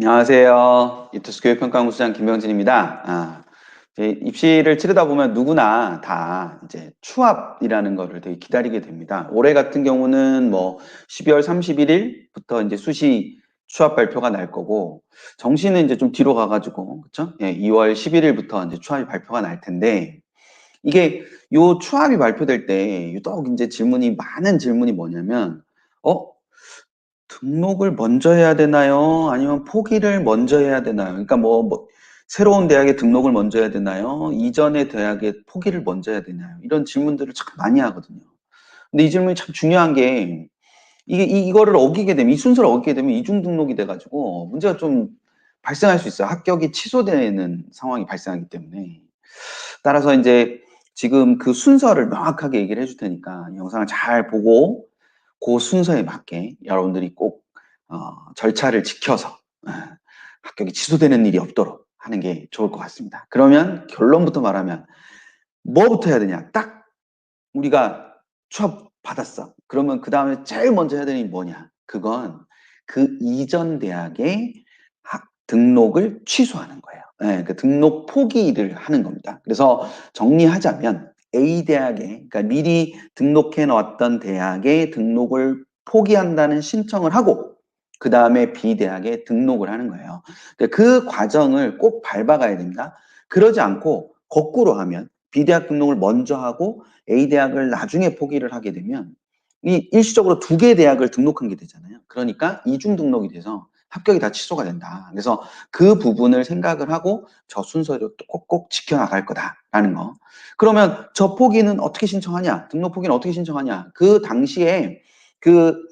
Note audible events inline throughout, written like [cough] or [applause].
안녕하세요. 이투스 교육 평가연구소장 김병진입니다. 아, 입시를 치르다 보면 누구나 다 이제 추합이라는 거를 되게 기다리게 됩니다. 올해 같은 경우는 뭐 12월 31일부터 이제 수시 추합 발표가 날 거고 정시는 이제 좀 뒤로 가가지고 그쵸? 예, 2월 11일부터 이제 추합이 발표가 날 텐데 이게 요 추합이 발표될 때 유독 이제 질문이 많은 질문이 뭐냐면 어 등록을 먼저 해야 되나요? 아니면 포기를 먼저 해야 되나요? 그러니까 뭐, 뭐 새로운 대학에 등록을 먼저 해야 되나요? 이전의 대학에 포기를 먼저 해야 되나요? 이런 질문들을 참 많이 하거든요. 근데 이 질문이 참 중요한 게 이게 이, 이거를 어기게 되면 이 순서를 어기게 되면 이중 등록이 돼 가지고 문제가 좀 발생할 수 있어요. 합격이 취소되는 상황이 발생하기 때문에 따라서 이제 지금 그 순서를 명확하게 얘기를 해줄 테니까 영상을 잘 보고 그 순서에 맞게 여러분들이 꼭 어, 절차를 지켜서 에, 합격이 취소되는 일이 없도록 하는 게 좋을 것 같습니다. 그러면 결론부터 말하면 뭐부터 해야 되냐? 딱 우리가 취업 받았어. 그러면 그 다음에 제일 먼저 해야 되는 게 뭐냐? 그건 그 이전 대학의 등록을 취소하는 거예요. 네, 그 등록 포기를 하는 겁니다. 그래서 정리하자면 A 대학에 그러니까 미리 등록해 놓았던 대학에 등록을 포기한다는 신청을 하고 그 다음에 B 대학에 등록을 하는 거예요. 그러니까 그 과정을 꼭 밟아가야 됩니다. 그러지 않고 거꾸로 하면 B 대학 등록을 먼저 하고 A 대학을 나중에 포기를 하게 되면 이 일시적으로 두 개 대학을 등록한 게 되잖아요. 그러니까 이중 등록이 돼서 합격이 다 취소가 된다. 그래서 그 부분을 생각을 하고 저 순서를 꼭꼭 지켜나갈 거다라는 거. 그러면 저 포기는 어떻게 신청하냐? 등록 포기는 어떻게 신청하냐? 그 당시에 그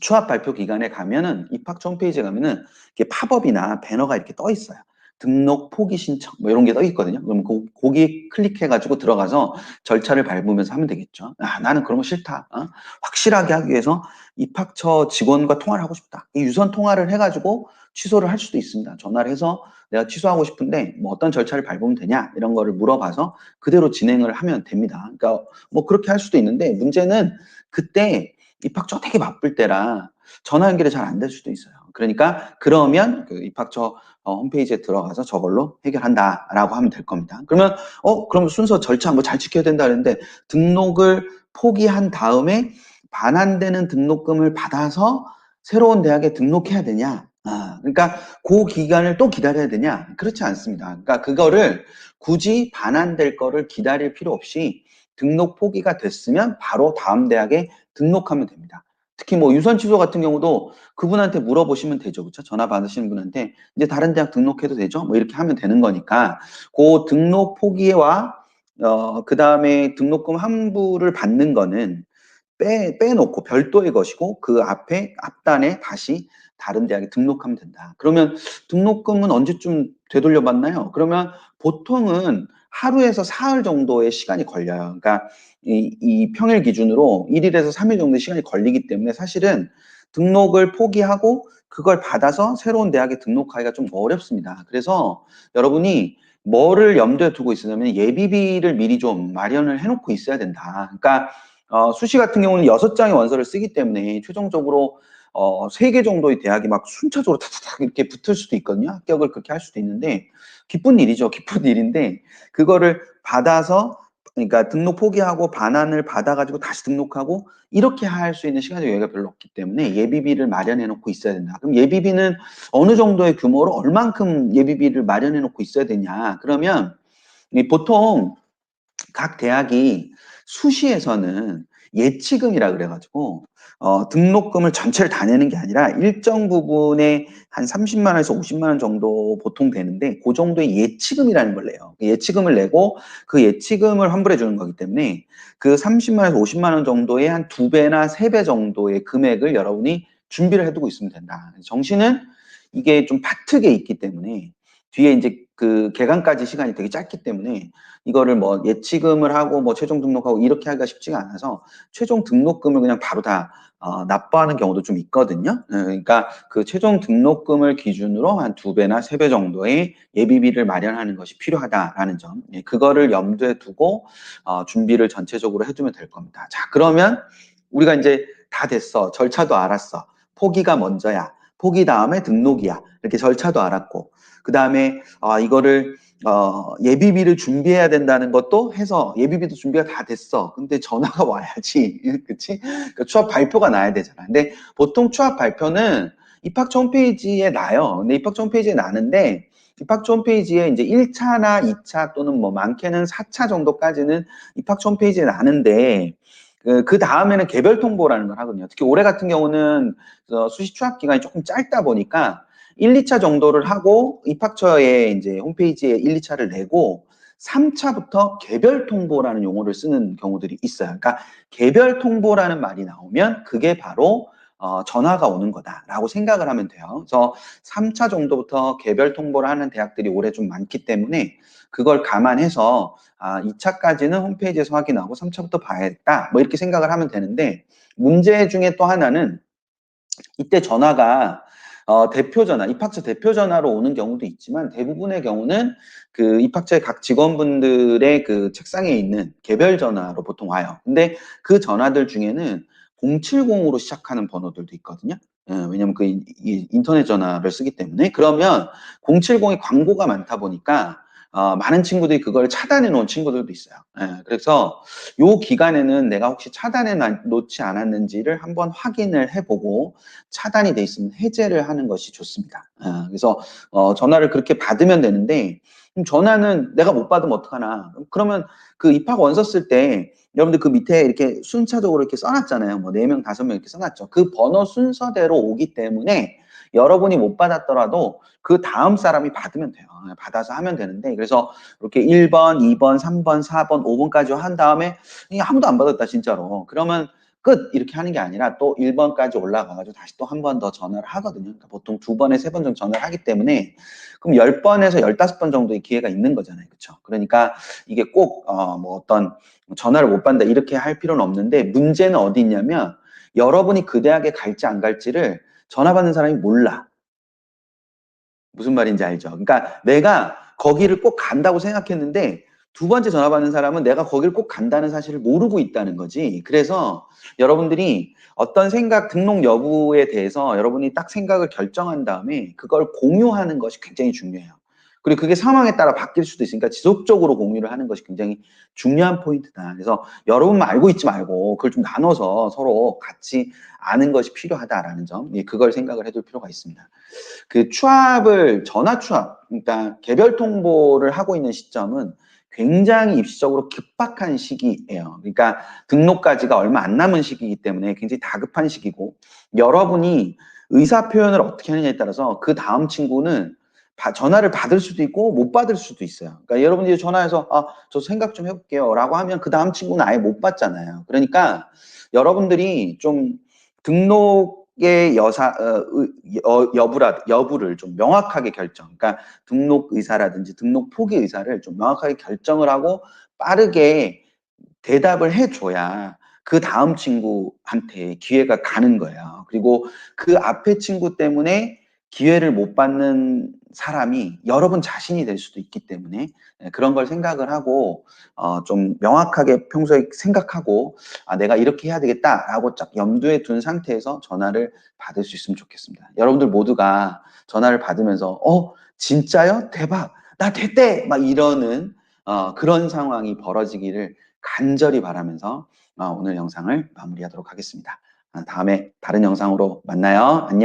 추합 발표 기간에 가면은 입학처 홈페이지에 가면은 이렇게 팝업이나 배너가 이렇게 떠 있어요. 등록 포기 신청 뭐 이런 게 떠 있거든요. 그럼 그, 거기 클릭해가지고 들어가서 절차를 밟으면서 하면 되겠죠. 아, 나는 그런 거 싫다. 어? 확실하게 하기 위해서 입학처 직원과 통화를 하고 싶다. 이 유선 통화를 해가지고 취소를 할 수도 있습니다. 전화를 해서 내가 취소하고 싶은데 뭐 어떤 절차를 밟으면 되냐 이런 거를 물어봐서 그대로 진행을 하면 됩니다. 그러니까 뭐 그렇게 할 수도 있는데 문제는 그때 입학처 되게 바쁠 때라 전화 연결이 잘 안 될 수도 있어요. 그러니까 그러면 그 입학처 어, 홈페이지에 들어가서 저걸로 해결한다라고 하면 될 겁니다. 그러면 어 그럼 순서 절차 뭐 잘 지켜야 된다 그랬는데 등록을 포기한 다음에 반환되는 등록금을 받아서 새로운 대학에 등록해야 되냐? 아, 그러니까 그 기간을 또 기다려야 되냐? 그렇지 않습니다. 그러니까 그거를 굳이 반환될 거를 기다릴 필요 없이 등록 포기가 됐으면 바로 다음 대학에 등록하면 됩니다. 특히 뭐 유선 취소 같은 경우도 그분한테 물어보시면 되죠. 그렇죠? 전화 받으시는 분한테 이제 다른 대학 등록해도 되죠? 뭐 이렇게 하면 되는 거니까 그 등록 포기와 어, 그 다음에 등록금 환부를 받는 거는 빼, 빼놓고 별도의 것이고 그 앞에 앞단에 다시 다른 대학에 등록하면 된다. 그러면 등록금은 언제쯤 되돌려 받나요? 그러면 보통은 하루에서 사흘 정도의 시간이 걸려요. 그러니까 이, 이 평일 기준으로 1일에서 3일 정도의 시간이 걸리기 때문에 사실은 등록을 포기하고 그걸 받아서 새로운 대학에 등록하기가 좀 어렵습니다. 그래서 여러분이 뭐를 염두에 두고 있으냐면 예비비를 미리 좀 마련을 해놓고 있어야 된다. 그러니까 어, 수시 같은 경우는 여섯 장의 원서를 쓰기 때문에 최종적으로 어, 세 개 정도의 대학이 막 순차적으로 탁탁 이렇게 붙을 수도 있거든요. 합격을 그렇게 할 수도 있는데 기쁜 일이죠. 기쁜 일인데 그거를 받아서 그러니까 등록 포기하고 반환을 받아가지고 다시 등록하고 이렇게 할 수 있는 시간적 여유가 별로 없기 때문에 예비비를 마련해 놓고 있어야 된다. 그럼 예비비는 어느 정도의 규모로 얼만큼 예비비를 마련해 놓고 있어야 되냐? 그러면 보통 각 대학이 수시에서는 예치금이라 그래가지고 어, 등록금을 전체를 다 내는 게 아니라 일정 부분에 한 30만 원에서 50만 원 정도 보통 되는데 그 정도의 예치금이라는 걸 내요. 그 예치금을 내고 그 예치금을 환불해 주는 거기 때문에 그 30만 원에서 50만 원 정도의 한 두 배나 세 배 정도의 금액을 여러분이 준비를 해두고 있으면 된다. 정시는 이게 좀 파트게 있기 때문에 뒤에 이제 그 개강까지 시간이 되게 짧기 때문에 이거를 뭐 예치금을 하고 뭐 최종 등록하고 이렇게 하기가 쉽지가 않아서 최종 등록금을 그냥 바로 다 어, 납부하는 경우도 좀 있거든요. 네, 그러니까 그 최종 등록금을 기준으로 한 두 배나 세 배 정도의 예비비를 마련하는 것이 필요하다라는 점, 예, 그거를 염두에 두고 어, 준비를 전체적으로 해두면 될 겁니다. 자, 그러면 우리가 이제 다 됐어, 절차도 알았어, 포기가 먼저야. 포기 다음에 등록이야. 이렇게 절차도 알았고, 그 다음에 아 이거를 어, 예비비를 준비해야 된다는 것도 해서 예비비도 준비가 다 됐어. 근데 전화가 [laughs] 와야지, 그치? 그 취업 발표가 나야 되잖아. 근데 보통 취업 발표는 입학처 홈페이지에 나요. 근데 입학처 홈페이지에 나는데 입학처 홈페이지에 이제 1차나 2차 또는 뭐 많게는 4차 정도까지는 입학처 홈페이지에 나는데 그, 그 다음에는 개별 통보라는 걸 하거든요. 특히 올해 같은 경우는 어, 수시 취업 기간이 조금 짧다 보니까 1, 2차 정도를 하고 입학처에 이제 홈페이지에 1, 2차를 내고 3차부터 개별 통보라는 용어를 쓰는 경우들이 있어요. 그러니까 개별 통보라는 말이 나오면 그게 바로 어, 전화가 오는 거다라고 생각을 하면 돼요. 그래서 3차 정도부터 개별 통보를 하는 대학들이 올해 좀 많기 때문에 그걸 감안해서 아, 2차까지는 홈페이지에서 확인하고 3차부터 봐야겠다. 뭐 이렇게 생각을 하면 되는데 문제 중에 또 하나는 이때 전화가 어, 대표 전화, 입학처 대표 전화로 오는 경우도 있지만 대부분의 경우는 그 입학처의 각 직원분들의 그 책상에 있는 개별 전화로 보통 와요. 근데 그 전화들 중에는 070으로 시작하는 번호들도 있거든요. 예, 왜냐면 그 이, 이 인터넷 전화를 쓰기 때문에 그러면 070이 광고가 많다 보니까 어, 많은 친구들이 그걸 차단해 놓은 친구들도 있어요. 예, 그래서 요 기간에는 내가 혹시 차단해 놓지 않았는지를 한번 확인을 해보고 차단이 돼 있으면 해제를 하는 것이 좋습니다. 예, 그래서 어, 전화를 그렇게 받으면 되는데 전화는 내가 못 받으면 어떡하나. 그러면 그 입학 원서 쓸 때 여러분들 그 밑에 이렇게 순차적으로 이렇게 써놨잖아요. 뭐 4명, 5명 이렇게 써놨죠. 그 번호 순서대로 오기 때문에 여러분이 못 받았더라도 그 다음 사람이 받으면 돼요. 받아서 하면 되는데 그래서 이렇게 1번, 2번, 3번, 4번, 5번까지 한 다음에 아무도 안 받았다 진짜로. 그러면 끝 이렇게 하는 게 아니라 또 1번까지 올라가가지고 다시 또 한 번 더 전화를 하거든요. 그러니까 보통 두 번에 세 번 정도 전화를 하기 때문에 그럼 10번에서 15번 정도의 기회가 있는 거잖아요. 그렇죠? 그러니까 이게 꼭 어, 뭐 어떤 전화를 못 받는다 이렇게 할 필요는 없는데 문제는 어디 있냐면 여러분이 그 대학에 갈지 안 갈지를 전화 받는 사람이 몰라. 무슨 말인지 알죠? 그러니까 내가 거기를 꼭 간다고 생각했는데 두 번째 전화 받는 사람은 내가 거기를 꼭 간다는 사실을 모르고 있다는 거지. 그래서 여러분들이 어떤 생각 등록 여부에 대해서 여러분이 딱 생각을 결정한 다음에 그걸 공유하는 것이 굉장히 중요해요. 그리고 그게 상황에 따라 바뀔 수도 있으니까 지속적으로 공유를 하는 것이 굉장히 중요한 포인트다. 그래서 여러분만 알고 있지 말고 그걸 좀 나눠서 서로 같이 아는 것이 필요하다라는 점, 예, 그걸 생각을 해둘 필요가 있습니다. 그 추합을 전화 추합, 그러니까 개별 통보를 하고 있는 시점은 굉장히 입시적으로 급박한 시기예요. 그러니까 등록까지가 얼마 안 남은 시기이기 때문에 굉장히 다급한 시기고 여러분이 의사 표현을 어떻게 하느냐에 따라서 그 다음 친구는 전화를 받을 수도 있고 못 받을 수도 있어요. 그러니까 여러분들이 전화해서 아, 저 생각 좀 해볼게요 라고 하면 그 다음 친구는 아예 못 받잖아요. 그러니까 여러분들이 좀 등록 의 여사, 어, 어, 여부라, 여부를 좀 명확하게 결정. 그러니까 등록 의사라든지 등록 포기 의사를 좀 명확하게 결정을 하고 빠르게 대답을 해줘야 그 다음 친구한테 기회가 가는 거예요. 그리고 그 앞에 친구 때문에 기회를 못 받는 사람이 여러분 자신이 될 수도 있기 때문에 네, 그런 걸 생각을 하고 어, 좀 명확하게 평소에 생각하고 아, 내가 이렇게 해야 되겠다라고 쫙 염두에 둔 상태에서 전화를 받을 수 있으면 좋겠습니다. 여러분들 모두가 전화를 받으면서 어 진짜요? 대박 나 됐대 막 이러는 어, 그런 상황이 벌어지기를 간절히 바라면서 어, 오늘 영상을 마무리하도록 하겠습니다. 아, 다음에 다른 영상으로 만나요. 안녕.